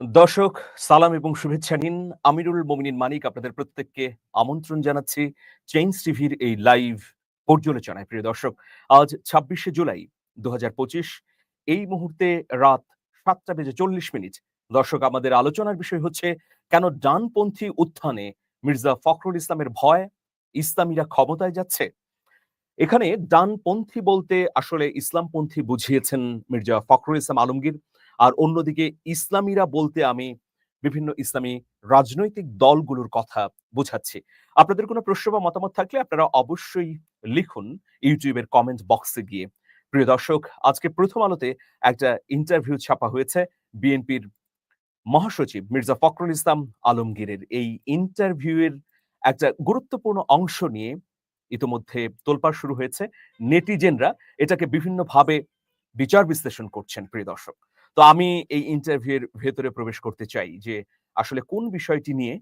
দর্শক, সালাম এবং শুভেচ্ছা নিন। আমিরুল মোমিনিন মানিক আপনাদের প্রত্যেককে আমন্ত্রণ জানাচ্ছি চেঞ্জ টিভির এই লাইভ পর্যালোচনায়। প্রিয় দর্শক, আজ ছাব্বিশে জুলাই দু হাজার পঁচিশ। এই মুহূর্তে রাত সাতটা বেজে চল্লিশ মিনিট। দর্শক, আমাদের আলোচনার বিষয় হচ্ছে, কেন ডানপন্থী উত্থানে মির্জা ফখরুল ইসলামের ভয়? ইসলামীরা ক্ষমতায় যাচ্ছে? এখানে ডানপন্থী বলতে আসলে ইসলামপন্থী বুঝিয়েছেন মির্জা ফখরুল ইসলাম আলমগীর। আর অন্যদিকে ইসলামীরা বলতে আমি বিভিন্ন ইসলামী রাজনৈতিক দলগুলোর কথা বোঝাচ্ছি। আপনাদের কোনো প্রশ্ন বা মতামত থাকলে আপনারা অবশ্যই লিখুন ইউটিউবের কমেন্ট বক্সে গিয়ে। প্রিয় দর্শক, আজকে প্রথম আলোতে একটা ইন্টারভিউ ছাপা হয়েছে বিএনপির মহাসচিব মির্জা ফখরুল ইসলাম আলমগীরের। এই ইন্টারভিউয়ের একটা গুরুত্বপূর্ণ অংশ নিয়ে ইতোমধ্যে তোলপাড় শুরু হয়েছে। নেটিজেনরা এটাকে বিভিন্নভাবে বিচার বিশ্লেষণ করছেন, প্রিয় দর্শক। তো আমি এই ইন্টারভিউয়ের ভেতরে প্রবেশ করতে চাই যে আসলে কোন বিষয়টি নিয়ে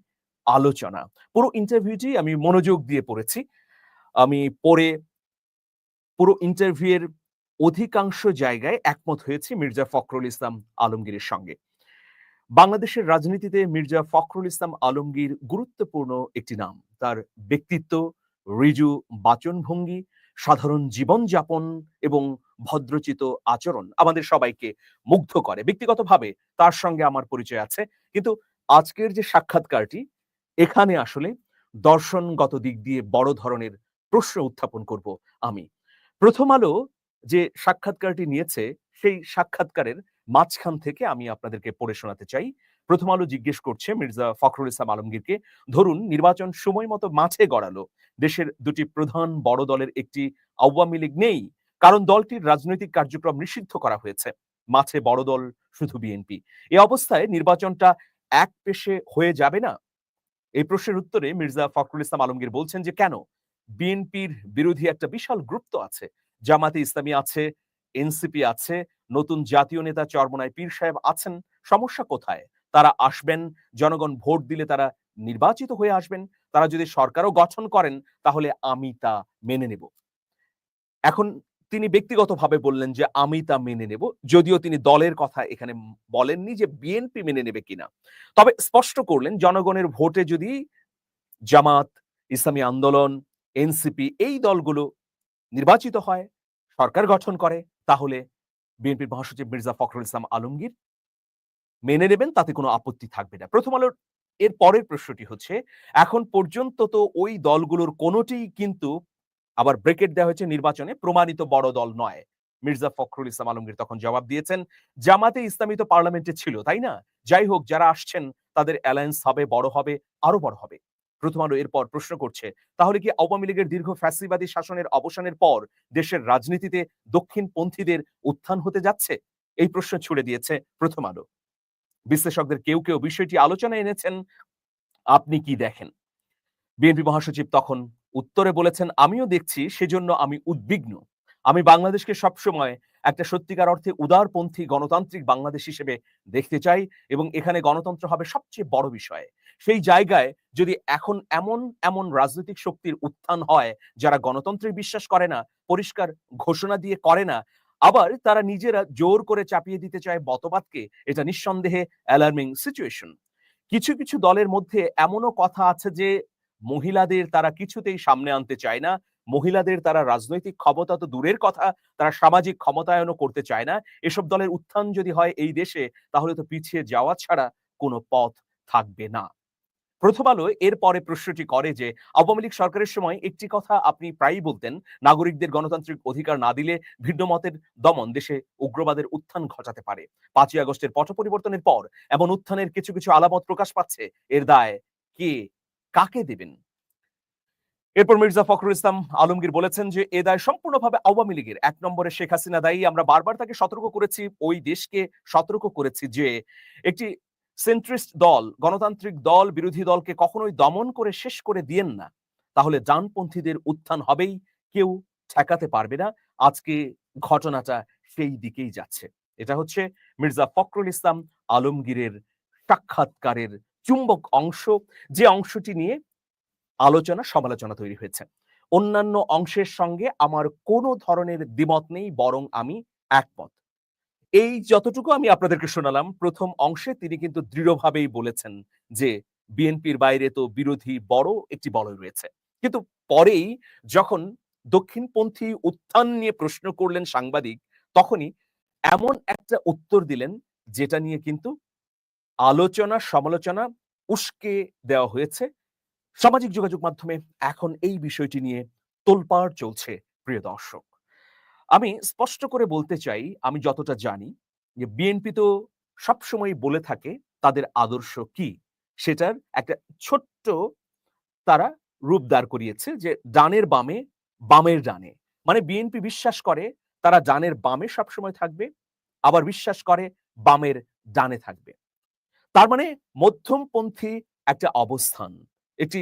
আলোচনা। পুরো ইন্টারভিউটি আমি মনোযোগ দিয়ে পড়েছি। আমি পড়ে পুরো ইন্টারভিউয়ের অধিকাংশ জায়গায় একমত হয়েছি মির্জা ফখরুল ইসলাম আলমগীরের সঙ্গে। বাংলাদেশের রাজনীতিতে মির্জা ফখরুল ইসলাম আলমগীর গুরুত্বপূর্ণ একটি নাম। তার ব্যক্তিত্ব, রিজু বাচনভঙ্গি, সাধারণ জীবনযাপন এবং ভদ্রচিত আচরণ আমাদের সবাইকে মুগ্ধ করে। ব্যক্তিগতভাবে তার সঙ্গে আমার পরিচয় আছে। কিন্তু আজকের যে সাক্ষাৎকারটি, এখানে আসলে দর্শনগত দিক দিয়ে বড় ধরনের প্রশ্ন উত্থাপন করব আমি। প্রথম আলো যে সাক্ষাৎকারটি নিয়েছে, সেই সাক্ষাৎকারের মাঝখান থেকে আমি আপনাদেরকে পড়ে শোনাতে চাই। প্রথম আলো জিজ্ঞেস করছে মির্জা ফখরুল ইসলাম আলমগীরকে, ধরুন নির্বাচন সময় মতো মাঠে গড়ালো। দেশের দুটি প্রধান বড় দলের একটি আওয়ামী লীগ নেই কারণ দলটির রাজনৈতিক কার্যক্রম নিষিদ্ধ করা হয়েছে। মাঠে বড় দল শুধু বিএনপি এ অবস্থায় নির্বাচনটা এক পেশে হয়ে যাবে না? এই প্রশ্নের উত্তরে মির্জা ফখরুল ইসলাম আলমগীর বলছেন যে, কেন? বিএনপির বিরোধী একটা বিশাল গ্রুপ তো আছে। জামাতে ইসলামী আছে এনসিপি আছে, নতুন জাতীয় নেতা চরমনায় পীর সাহেব আছেন, সমস্যা কোথায়? তারা আসবেন, জনগণ ভোট দিলে তারা নির্বাচিত হয়ে আসবেন। তারা যদি সরকারও গঠন করেন, তাহলে আমি তা মেনে নেব। এখন তিনি ব্যক্তিগতভাবে বললেন যে, আমি তা মেনে নেব। যদিও তিনি দলের কথা এখানে বলেননি যে, বিএনপি মেনে নেবে কিনা। তবে স্পষ্ট করলেন, জনগণের ভোটে যদি জামাত, ইসলামী আন্দোলন, এনসিপি এই দলগুলো নির্বাচিত হয়, সরকার গঠন করে, তাহলে বিএনপির মহাসচিব মির্জা ফখরুল ইসলাম আলমগীর মেনে নেবেন, তাতে কোনো আপত্তি থাকবে না। প্রথম আলোর এর পরের প্রশ্নটি হচ্ছে, এখন পর্যন্ত তো ওই দলগুলোর কোনোটি কিন্তু আবার ব্রেকেট দেওয়া হয়েছে নির্বাচনে, প্রমাণিত বড় দল নয়। মির্জা ফখরুল ইসলাম আলমগীর তখন জবাব দিয়েছেন, জামাতে ইসলামী তো পার্লামেন্টে ছিল, তাই না? যাই হোক, যারা আসছেন, তাদের অ্যালায়েন্স হবে, বড় হবে আরও বড় হবে। প্রথম আলো এরপর প্রশ্ন করছে, তাহলে কি আওয়ামী লীগের দীর্ঘ ফ্যাসিবাদী শাসনের অবসানের পর দেশের রাজনীতিতে দক্ষিণপন্থীদের উত্থান হতে যাচ্ছে? এই প্রশ্ন ছুড়ে দিয়েছে প্রথম আলো। বিশ্লেষকদের কেউ কেউ বিষয়টি আলোচনায় এনেছেন, আপনি কি দেখেন? বিএনপি মহাসচিব তখন উত্তরে বলেছেন, আমিও দেখছি, সেজন্য আমি উদ্বিগ্ন। আমি বাংলাদেশকে সবসময় একটা সত্যিকার অর্থে উদারপন্থী গণতান্ত্রিক বাংলাদেশ হিসেবে দেখতে চাই এবং এখানে গণতন্ত্র হবে সবচেয়ে বড় বিষয়। সেই জায়গায় যদি এখন এমন এমন রাজনৈতিক শক্তির উত্থান হয়, যারা গণতন্ত্রে বিশ্বাস করে না, পরিষ্কার ঘোষণা দিয়ে করে না, আবার তারা নিজেরা জোর করে চাপিয়ে দিতে চায় মতবাদকে, এটা নিঃসন্দেহে অ্যালার্মিং সিচুয়েশন কিছু কিছু দলের মধ্যে এমনও কথা আছে যে মহিলাদের তারা কিছুতেই সামনে আনতে চায় না। মহিলাদের তারা রাজনৈতিক ক্ষমতা তো দূরের কথা, তারা সামাজিক ক্ষমতায়নও করতে চায় না। এসব দলের উত্থান যদি হয় এই দেশে, তাহলে তো পিছিয়ে যাওয়া ছাড়া কোনো পথ থাকবে না। প্রথম আলো এর পরে প্রশ্নটি করে যে, আওয়ামী লীগ সরকারের সময় একটি কথা আপনি প্রায়ই বলতেন, নাগরিকদের গণতান্ত্রিক অধিকার না দিলে ভিন্ন মতের দমন দেশে উগ্রবাদের উত্থান ঘটাতে পারে। পাঁচই আগস্টের পট পরিবর্তনের পর এমন উত্থানের কিছু কিছু আলামত প্রকাশ পাচ্ছে। এর দায় কে কাকে দেবেন? এরপর মির্জা ফখরুল ইসলাম আলমগীর বলেছেন যে, এ দায় সম্পূর্ণভাবে আওয়ামী লীগের। এক নম্বরে শেখ হাসিনা দায়ী। আমরা বারবার তাকে সতর্ক করেছি, ওই দেশকে সতর্ক করেছি যে, একটি সেন্ট্রিস্ট দল, গণতান্ত্রিক দল, বিরোধী দলকে কখনোই দমন করে শেষ করে দিয়েন না। তাহলে ডানপন্থীদের উত্থান হবেই, কেউ ঠেকাতে পারবে না। আজকে ঘটনাটা সেই দিকেই যাচ্ছে। এটা হচ্ছে মির্জা ফখরুল ইসলাম আলমগীরের সাক্ষাৎকারের চুম্বক অংশ, যে অংশটি নিয়ে আলোচনা, সমালোচনা তৈরি হয়েছে। অন্যান্য অংশের সঙ্গে আমার কোনো ধরনের দ্বিমত নেই, বরং আমি একমত। এই যতটুকু আমি আপনাদেরকে শোনালাম, প্রথম অংশে তিনি কিন্তু দৃঢ়ভাবেই বলেছেন যে বিএনপির বাইরে তো বিরোধী বড় একটি বলয় রয়েছে। কিন্তু পরেই যখন দক্ষিণপন্থী উত্থান নিয়ে প্রশ্ন করলেন সাংবাদিক, তখনই এমন একটা উত্তর দিলেন, যেটা নিয়ে কিন্তু আলোচনা, সমালোচনা উস্কে দেওয়া হয়েছে। সামাজিক যোগাযোগ মাধ্যমে এখন এই বিষয়টি নিয়ে তোলপাড় চলছে, প্রিয় দর্শক। আমি স্পষ্ট করে বলতে চাই, আমি যতটা জানি, যে বিএনপি তো সবসময় বলে থাকে, তাদের আদর্শ কি? সেটার একটা ছোট্ট তারা রূপ দাঁড় করিয়েছে যে ডানের বামে, বামের ডানে। মানে বিএনপি বিশ্বাস করে, তারা ডানের বামে সবসময় থাকবে, আবার বিশ্বাস করে বামের ডানে থাকবে। তার মানে মধ্যমপন্থী একটা অবস্থান। একটি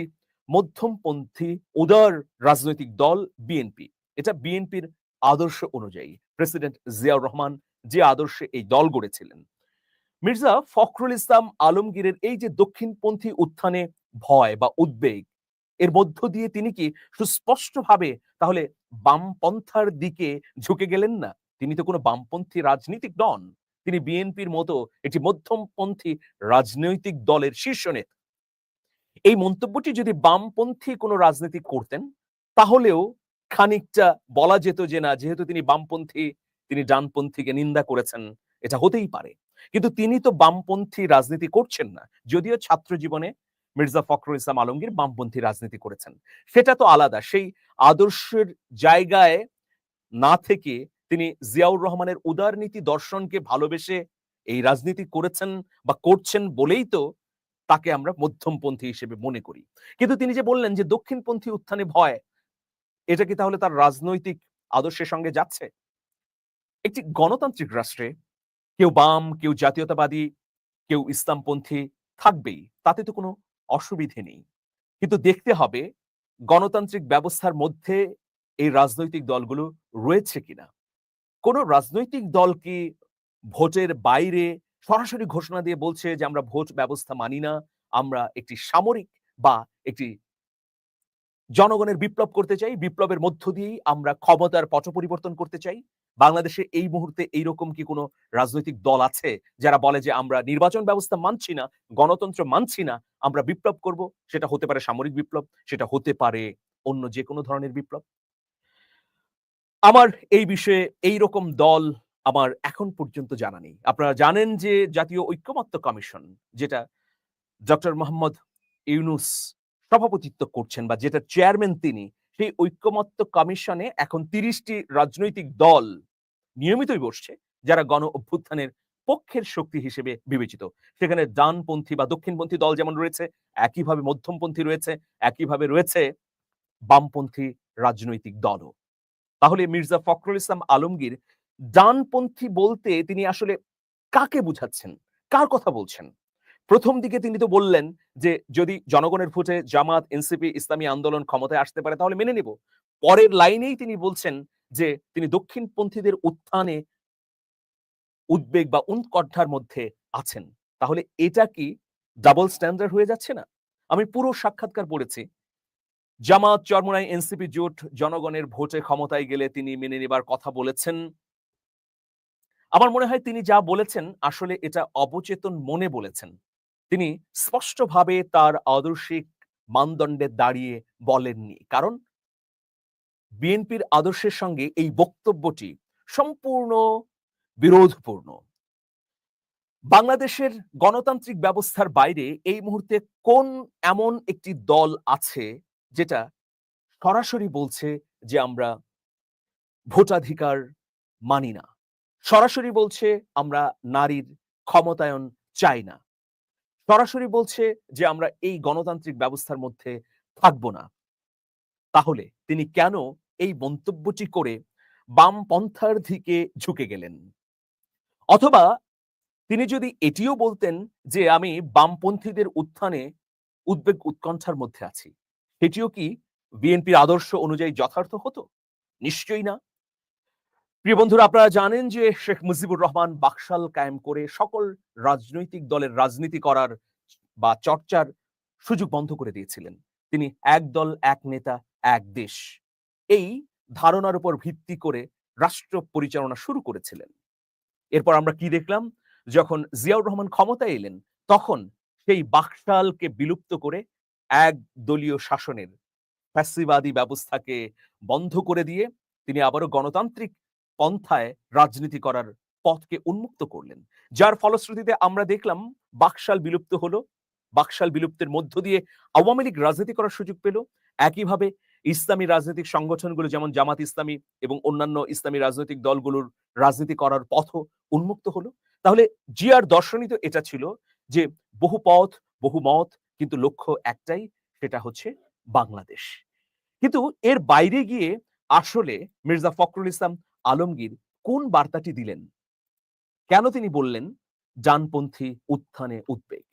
মধ্যমপন্থী উদার রাজনৈতিক দল বিএনপি এটা বিএনপির আদর্শ অনুযায়ী। প্রেসিডেন্ট জিয়াউর রহমান যে আদর্শে এই দল গড়েছিলেন। মির্জা ফখরুল ইসলাম আলমগীরের এই যে দক্ষিণপন্থী উত্থানে ভয় বা উদ্বেগ, এর মধ্য দিয়ে তিনি কি সুস্পষ্টভাবে তাহলে বামপন্থার দিকে ঝুঁকে গেলেন না? তিনি তো কোনো বামপন্থী রাজনীতিক নন। তিনি বিএনপির মতো একটি মধ্যমপন্থী রাজনৈতিক দলের শীর্ষ নেতা। এই মন্তব্যটি যদি বামপন্থী কোনো রাজনীতি করতেন, তাহলেও খানিকটা বলা যেত যে, না, যেহেতু তিনি বামপন্থী, তিনি ডানপন্থীকে নিন্দা করেছেন, এটা হতেই পারে। কিন্তু তিনি তো বামপন্থী রাজনীতি করছেন না। যদিও ছাত্র জীবনে মির্জা ফখরুল ইসলাম আলমগীর বামপন্থী রাজনীতি করেছেন। সেটা তো আলাদা। সেই আদর্শের জায়গায় না থেকে তিনি জিয়াউর রহমানের উদারনীতি দর্শনকে ভালোবেসে এই রাজনীতি করেছেন বা করছেন বলেই তো তাকে আমরা মধ্যমপন্থী হিসেবে মনে করি। কিন্তু তিনি যে বললেন যে দক্ষিণপন্থী উত্থানে ভয়, এটা কি তাহলে তার রাজনৈতিক আদর্শের সঙ্গে যাচ্ছে? একটি গণতান্ত্রিক রাষ্ট্রে কেউ বাম, কেউ জাতীয়তাবাদী, কেউ ইসলামপন্থী থাকবেই, তাতে তো কোনো অসুবিধে নেই। কিন্তু দেখতে হবে গণতান্ত্রিক ব্যবস্থার মধ্যে এই রাজনৈতিক দলগুলো রয়েছে কিনা। কোন রাজনৈতিক দল কি ভোটের বাইরে সরাসরি ঘোষণা দিয়ে বলছে যে আমরা ভোট ব্যবস্থা মানি না, আমরা একটি সামরিক বা একটি জনগণের বিপ্লব করতে চাই, বিপ্লবের মধ্য দিয়েই আমরা ক্ষমতার পট পরিবর্তন করতে চাই? বাংলাদেশে এই মুহূর্তে এইরকম কি কোনো রাজনৈতিক দল আছে যারা বলে যে আমরা নির্বাচন ব্যবস্থা মানছি না, গণতন্ত্র মানছি না, আমরা বিপ্লব করব? সেটা হতে পারে সামরিক বিপ্লব, সেটা হতে পারে অন্য যে কোনো ধরনের বিপ্লব। আমার এই বিষয়ে এই রকম দল আমার এখন পর্যন্ত জানা নেই। আপনারা জানেন যে জাতীয় ঐক্যমত্য কমিশন, যেটা ডক্টর মোহাম্মদ ইউনুস সভাপতিত্ব করছেন বা যেটা চেয়ারম্যান তিনি, সেই ঐক্যমত্য কমিশনে এখন তিরিশটি রাজনৈতিক দল নিয়মিতই বসছে, যারা গণ অভ্যুত্থানের পক্ষের শক্তি হিসেবে বিবেচিত। সেখানে ডানপন্থী বা দক্ষিণপন্থী দল যেমন রয়েছে, একইভাবে মধ্যমপন্থী রয়েছে, একইভাবে রয়েছে বামপন্থী রাজনৈতিক দলও। তাহলে মির্জা ফখরুল ইসলাম আলমগীর ডানপন্থী বলতে তিনি আসলে কাকে বুঝাচ্ছেন? কার কথা বলছেন? প্রথম দিকে তিনি তো বললেন যে, যদি জনগণের ভোটে জামাত, এনসিপি, ইসলামী আন্দোলন ক্ষমতায় আসতে পারে, তাহলে মেনে নিব। পরের লাইনেই তিনি বলছেন যে, তিনি দক্ষিণপন্থীদের উত্থানে উদ্বেগ বা উৎকণ্ঠার মধ্যে আছেন। তাহলে এটা কি ডাবল স্ট্যান্ডার্ড হয়ে যাচ্ছে না? আমি পুরো সাক্ষাৎকার পড়েছি। জামাত চরমোনাই এনসিপি জোট জনগণের ভোটে ক্ষমতায় গেলে তিনি মেনে নেবার কথা বলেছেন। আমার মনে হয় তিনি যা বলেছেন আসলে এটা অবচেতন মনে বলেছেন। তিনি স্পষ্টভাবে তার আদর্শিক মানদণ্ডে দাঁড়িয়ে বলেননি। কারণ বিএনপির আদর্শের সঙ্গে এই বক্তব্যটি সম্পূর্ণ বিরোধপূর্ণ। বাংলাদেশের গণতান্ত্রিক ব্যবস্থার বাইরে এই মুহূর্তে কোন এমন একটি দল আছে যেটা সরাসরি বলছে যে আমরা ভোটাধিকার মানি না। সরাসরি বলছে আমরা নারীর ক্ষমতায়ন চাই না। সরাসরি বলছে যে আমরা এই গণতান্ত্রিক ব্যবস্থার মধ্যে থাকব না। তাহলে তিনি কেন এই মন্তব্যটি করে বামপন্থার দিকে ঝুঁকে গেলেন? অথবা তিনি যদি এটিও বলতেন যে আমি বামপন্থীদের উত্থানে উদ্বেগ উৎকণ্ঠার মধ্যে আছি সেটিও কি বিএনপির আদর্শ অনুযায়ী যথার্থ হতো? নিশ্চয়ই না। প্রিয় বন্ধুরা, আপনারা জানেন যে শেখ মুজিবুর রহমান বাকশাল কায়েম করে সকল রাজনৈতিক দলের রাজনীতি করার বা চর্চার সুযোগ বন্ধ করে দিয়েছিলেন। তিনি এক দল এক নেতা, এক দেশ। এই ধারণার উপর ভিত্তি করে রাষ্ট্র পরিচালনা শুরু করেছিলেন। এরপর আমরা কি দেখলাম? যখন জিয়াউর রহমান ক্ষমতায় এলেন, তখন সেই বাকশালকে বিলুপ্ত করে এক দলীয় শাসনের ফ্যাসিবাদী ব্যবস্থাকে বন্ধ করে দিয়ে তিনি আবারও গণতান্ত্রিক পন্থায় রাজনীতি করার পথকে উন্মুক্ত করলেন। যার ফলশ্রুতিতে আমরা দেখলাম বাকশাল বিলুপ্ত হলো, বাকশাল বিলুপ্তের মধ্য দিয়ে আওয়ামী লীগ রাজনীতি করার সুযোগ পেল। একইভাবে ইসলামী রাজনৈতিক সংগঠনগুলো যেমন জামাত ইসলামী এবং অন্যান্য ইসলামী রাজনৈতিক দলগুলোর রাজনীতি করার পথ উন্মুক্ত হলো। তাহলে জিয়ার দর্শনই তো এটা ছিল যে বহু পথ, বহু মত কিন্তু লক্ষ্য একটাই, সেটা হচ্ছে বাংলাদেশ। কিন্তু এর বাইরে গিয়ে আসলে মির্জা ফখরুল ইসলাম আলমগীর কোন বার্তাটি দিলেন? কেন তিনি বললেন ডানপন্থী উত্থানে উদ্বেগ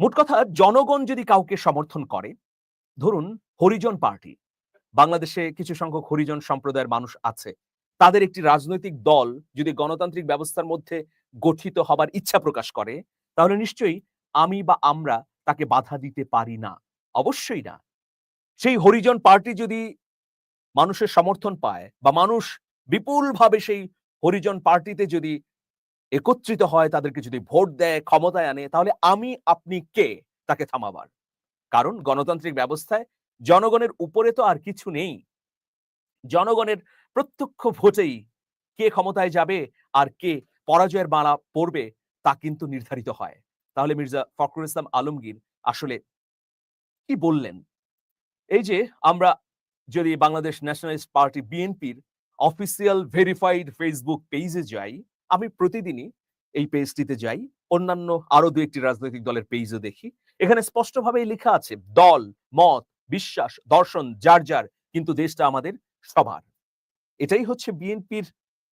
মোট কথা, জনগণ যদি কাউকে সমর্থন করে, ধরুন হরিজন পার্টি, বাংলাদেশে কিছু সংখ্যক হরিজন সম্প্রদায়ের মানুষ আছে, তাদের একটি রাজনৈতিক দল যদি গণতান্ত্রিক ব্যবস্থার মধ্যে গঠিত হবার ইচ্ছা প্রকাশ করে, তাহলে নিশ্চয়ই আমি বা আমরা তাকে বাধা দিতে পারি না। অবশ্যই না। সেই হরিজন পার্টি যদি মানুষের সমর্থন পায় বা মানুষ বিপুলভাবে সেই হরিজন পার্টিতে যদি একত্রিত হয়, তাদেরকে যদি ভোট দেয়, ক্ষমতায় আনে, তাহলে আমি, আপনি কে তাকে থামাবার? কারণ গণতান্ত্রিক ব্যবস্থায় জনগণের উপরে তো আর কিছু নেই। জনগণের প্রত্যক্ষ ভোটেই কে ক্ষমতায় যাবে আর কে পরাজয়ের মালা পড়বে তা কিন্তু নির্ধারিত হয়। তাহলে মির্জা ফখরুল ইসলাম আলমগীর আসলে কি বললেন? এই যে আমরা যদি বাংলাদেশ ন্যাশনালিস্ট পার্টি বিএনপির অফিসিয়াল ভেরিফাইড ফেসবুক পেজে যাই, আমি প্রতিদিনই এই পেজটিতে যাই, অন্যান্য আরও দু একটি রাজনৈতিক দলের পেজও দেখি। এখানে স্পষ্টভাবেই লেখা আছে, দল, মত, বিশ্বাস, দর্শন, যার যার, কিন্তু দেশটা আমাদের সবার। এটাই হচ্ছে বিএনপির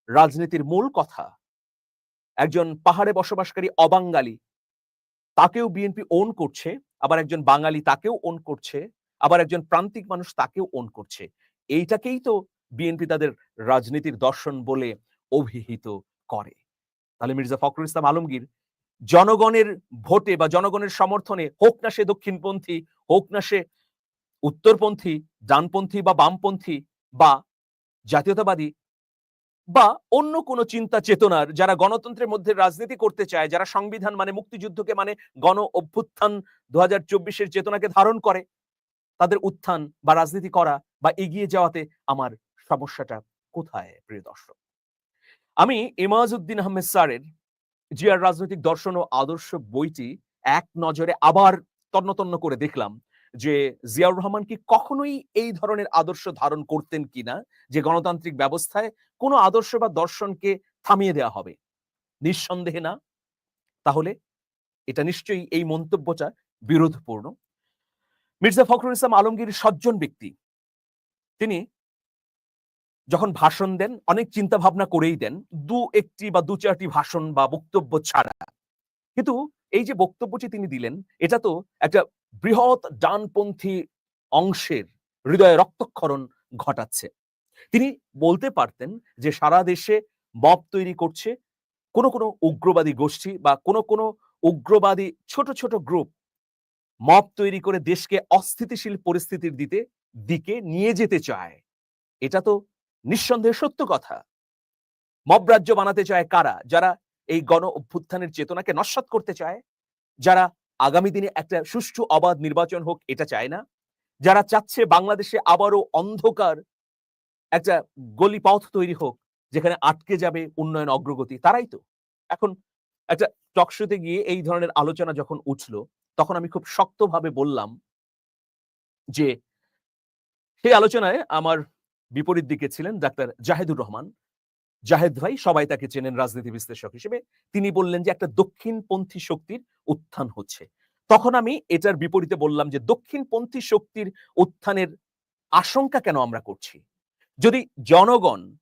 রাজনীতির মূল কথা। একজন পাহাড়ে বসবাসকারী অবাঙ্গালী তাকেও বিএনপি ওন করছে, আবার একজন বাঙালি তাকেও ওন করছে, আবার একজন প্রান্তিক মানুষ তাকেও ওন করছে। এইটাকেই তো বিএনপি তাদের রাজনীতির দর্শন বলে অভিহিত করে। তাহলে মির্জা ফখরুল ইসলাম আলমগীর, জনগণের ভোটে বা জনগণের সমর্থনে হোক না সে দক্ষিণপন্থী, হোক না সে উত্তরপন্থী, ডানপন্থী বা বামপন্থী বা জাতীয়তাবাদী বা অন্য কোনো চিন্তা চেতনার যারা গণতন্ত্রের মধ্যে রাজনীতি করতে চায়, যারা সংবিধান মানে মুক্তিযুদ্ধকে মানে গণ অভ্যুত্থান দু হাজার চেতনাকে ধারণ করে, তাদের উত্থান বা রাজনীতি করা বা এগিয়ে যাওয়াতে আমার সমস্যাটা কোথায়, প্রিয় দর্শক? আমি ইমাজউদ্দিন আহমেদ স্যারের জিয়ার রাজনৈতিক দর্শন ও আদর্শ বইটি এক নজরে আবার তন্ন তন্ন করে দেখলাম যে জিয়াউর রহমান কি কখনোই এই ধরনের আদর্শ ধারণ করতেন কিনা, যে গণতান্ত্রিক ব্যবস্থায় কোনো আদর্শ বা দর্শনকে থামিয়ে দেওয়া হবে। নিঃসন্দেহে না। তাহলে এটা নিশ্চয়ই এই মন্তব্যটা বিরোধপূর্ণ। মির্জা ফখরুল ইসলাম আলমগীর সজ্জন ব্যক্তি। তিনি যখন ভাষণ দেন, অনেক চিন্তা ভাবনা করেই দেন, দু একটি বা দু চারটি ভাষণ বা বক্তব্য ছাড়া। কিন্তু এই যে বক্তব্যটি তিনি দিলেন, এটা তো একটা বৃহৎ ডানপন্থী অংশের হৃদয়ে রক্তক্ষরণ ঘটাচ্ছে। তিনি বলতে পারতেন যে সারা দেশে মব তৈরি করছে, কোনো কোনো উগ্রবাদী গোষ্ঠী বা কোনো কোনো উগ্রবাদী ছোট ছোট গ্রুপ মব তৈরি করে দেশকে অস্থিতিশীল পরিস্থিতির দিতে, দিকে নিয়ে যেতে চায়। এটা তো নিঃসন্দেহে সত্য কথা। মব রাজ্য বানাতে চায় কারা? যারা এই গণ অভ্যুত্থানের চেতনাকে নস্বাত করতে চায়? যারা আগামী দিনে একটা সুষ্ঠু অবাধ নির্বাচন হোক, এটা চায় না? যারা চাচ্ছে বাংলাদেশে আবারও অন্ধকার একটা গলি পথ তৈরি হোক, যেখানে আটকে যাবে উন্নয়ন অগ্রগতি, তারাই তো। এখন একটা টকশোতে গিয়ে এই ধরনের আলোচনা যখন উঠল, তখন আমি খুব শক্তভাবে বললাম যে, সেই আলোচনায় আমার বিপরীত দিকে ছিলেন ডাক্তার জাহেদুর রহমান। জাহেদ ভাই সবাই তাকে চেনেন রাজনীতি বিশ্লেষক হিসেবে। তিনি বললেন যে, একটা দক্ষিণপন্থী শক্তির উত্থান হচ্ছে। তখন আমি এটার বিপরীতে বললাম যে, দক্ষিণপন্থী শক্তির উত্থানের আশঙ্কা কেন আমরা করছি? যদি জনগণ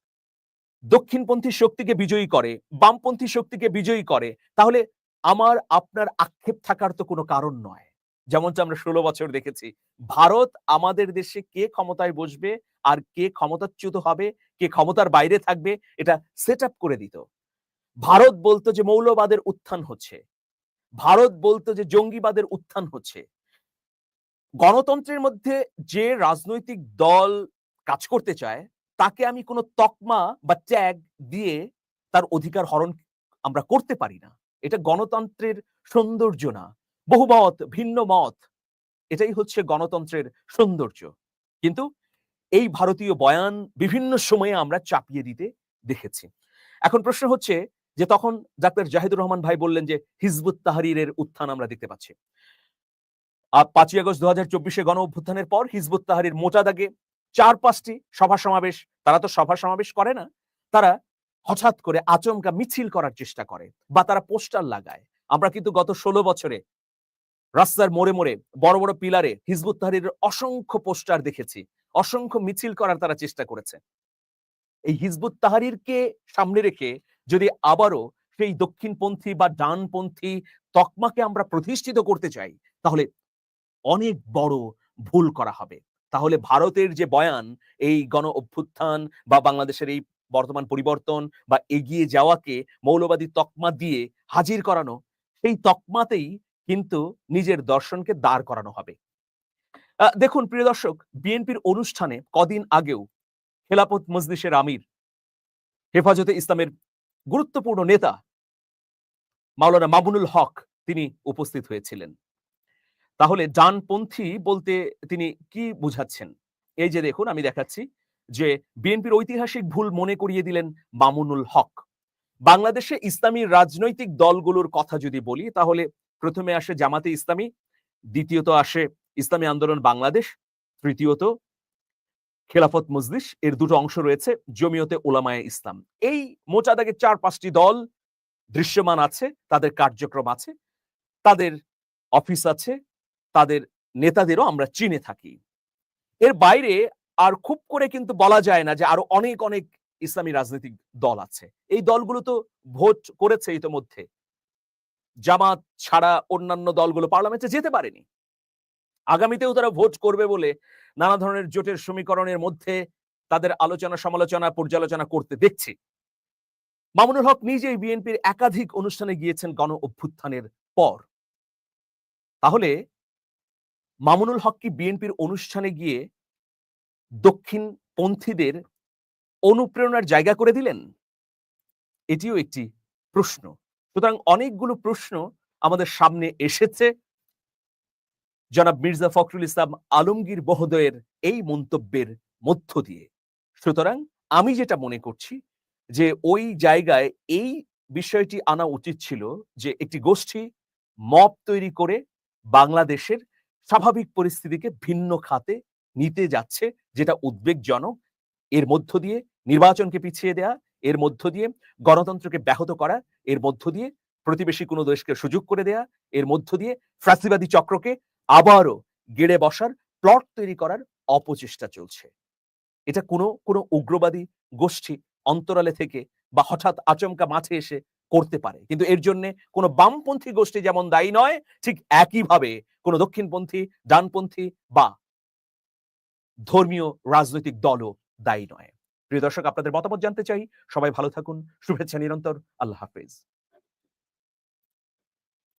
দক্ষিণপন্থী শক্তিকে বিজয়ী করে, বামপন্থী শক্তিকে বিজয়ী করে, তাহলে আমার, আপনার আক্ষেপ থাকার তো কোনো কারণ নয়। যেমনটা আমরা ষোলো বছর দেখেছি। ভারত আমাদের দেশে কে ক্ষমতায় বসবে আর কে ক্ষমতাচ্যুত হবে, কে ক্ষমতার বাইরে থাকবে, এটা সেট করে দিত। ভারত বলতো যে মৌলবাদের উত্থান হচ্ছে। ভারত বলতো যে জঙ্গিবাদের উত্থান হচ্ছে। গণতন্ত্রের মধ্যে যে রাজনৈতিক দল কাজ করতে চায়, তাকে আমি কোনো তকমা বা ট্যাগ দিয়ে তার অধিকার হরণ আমরা করতে পারি না। এটা গণতন্ত্রের সৌন্দর্য না। বহুমত ভিন্ন মত, এটাই হচ্ছে গণতন্ত্রের সৌন্দর্য। কিন্তু এই ভারতীয় বয়ান বিভিন্ন সময়ে আমরা চাপিয়ে দিতে দেখেছি। এখন প্রশ্ন হচ্ছে যে তখন ডাক্তার জাহিদুর রহমান ভাই বললেন যে হিজবুত তাহারিরের উত্থান আমরা দেখতে পাচ্ছি। আর পাঁচই আগস্ট দু হাজার চব্বিশে গণ অভ্যুত্থানের পর হিজবুত তাহারির মোটা দাগে চার পাঁচটি সভা সমাবেশ, তারা তো সভা সমাবেশ করে না, তারা হঠাৎ করে আচমকা মিছিল করার চেষ্টা করে বা তারা পোস্টার লাগায়। আমরা কিন্তু গত ষোলো বছরে রাস্তার মোড়ে মোড়ে বড় বড় পিলারে হিজবুত তাহারির অসংখ্য পোস্টার দেখেছি, অসংখ্য মিছিল করার তারা চেষ্টা করেছে। এই হিজবুত তাহারিরকে সামনে রেখে যদি আবারও সেই দক্ষিণপন্থী বা ডানপন্থী তকমাকে আমরা প্রতিষ্ঠিত করতে চাই, তাহলে অনেক বড় ভুল করা হবে। তাহলে ভারতের যে বয়ান, এই গণ অভ্যুত্থান বা বাংলাদেশের এই বর্তমান পরিবর্তন বা এগিয়ে যাওয়াকে মৌলবাদী তকমা দিয়ে হাজির করানো, সেই তকমাতেই কিন্তু নিজের দর্শনকে দাঁড় করানো হবে। দেখুন প্রিয় দর্শক, বিএনপির অনুষ্ঠানে কদিন আগেও খেলাপত মজলিসের আমির, হেফাজতে ইসলামের গুরুত্বপূর্ণ নেতা মাওলানা মামুনুল হক তিনি উপস্থিত হয়েছিলেন। তাহলে ডানপন্থী বলতে তিনি কি বুঝাচ্ছেন? এই যে দেখুন, আমি দেখাচ্ছি যে বিএনপির ঐতিহাসিক ভুল মনে করিয়ে দিলেন মামুনুল হক। বাংলাদেশে ইসলামী রাজনৈতিক দলগুলোর কথা যদি বলি, তাহলে প্রথমে আসে জামাতে ইসলামী, দ্বিতীয়ত আসে ইসলামী আন্দোলন বাংলাদেশ, তৃতীয়ত খেলাফত মজলিস, এর দুটো অংশ রয়েছে, জমিয়তে ওলামায়ে ইসলাম। এই মোটা দাগে চার পাঁচটি দল দৃশ্যমান আছে, তাদের কার্যক্রম আছে, তাদের অফিস আছে তাদের নেতাদেরও আমরা চিনে থাকি। এর বাইরে আর খুব করে কিন্তু বলা যায় না যে আরও অনেক অনেক ইসলামী রাজনৈতিক দল আছে। এই দলগুলো তো ভোট করেছে ইতোমধ্যে। জামাত ছাড়া অন্যান্য দলগুলো পার্লামেন্টে যেতে পারেনি। আগামীতেও তারা ভোট করবে বলে নানা ধরনের জোটের সমীকরণের মধ্যে তাদের আলোচনা, সমালোচনা, পর্যালোচনা করতে দেখছি। মামুনুল হক নিজেই বিএনপির একাধিক অনুষ্ঠানে গিয়েছেন গণ অভ্যুত্থানের পর। তাহলে মামুনুল হক কি বিএনপির অনুষ্ঠানে গিয়ে দক্ষিণ পন্থীদের অনুপ্রেরণার জায়গা করে দিলেন? এটিও একটি প্রশ্ন। সুতরাং অনেকগুলো প্রশ্ন আমাদের সামনে এসেছে। জনাব মির্জা ফখরুল ইসলাম আলমগীর মহোদয়ের এই মন্তব্যের মধ্য দিয়ে। সুতরাং আমি যেটা মনে করছি যে ওই জায়গায় এই বিষয়টি আনা উচিত ছিল যে একটি গোষ্ঠী মব তৈরি করে বাংলাদেশের স্বাভাবিক পরিস্থিতিকে ভিন্ন খাতে নিতে যাচ্ছে, যেটা উদ্বেগজনক। এর মধ্য দিয়ে নির্বাচনকে পিছিয়ে দেয়া, এর মধ্য দিয়ে গণতন্ত্রকে ব্যাহত করা, এর মধ্য দিয়ে প্রতিবেশী কোনো দেশকে সুযোগ করে দেয়া, এর মধ্য দিয়ে ফ্রাসিবাদী চক্রকে আবারও গেড়ে বসার, প্লট তৈরি করার অপচেষ্টা চলছে। এটা কোনো কোনো উগ্রবাদী গোষ্ঠী অন্তরালে থেকে বা হঠাৎ আচমকা মাঠে এসে করতে পারে। কিন্তু এর জন্য কোনো বামপন্থী গোষ্ঠী যেমন দায়ী নয়, ঠিক একইভাবে কোন দক্ষিণপন্থী, ডানপন্থী বা ধর্মীয় রাজনৈতিক দলও দায়ী নয়। প্রিয় দর্শক, আপনাদের মতামত জানতে চাই। সবাই ভালো থাকুন, শুভেচ্ছা নিরন্তর, আল্লাহ হাফেজ।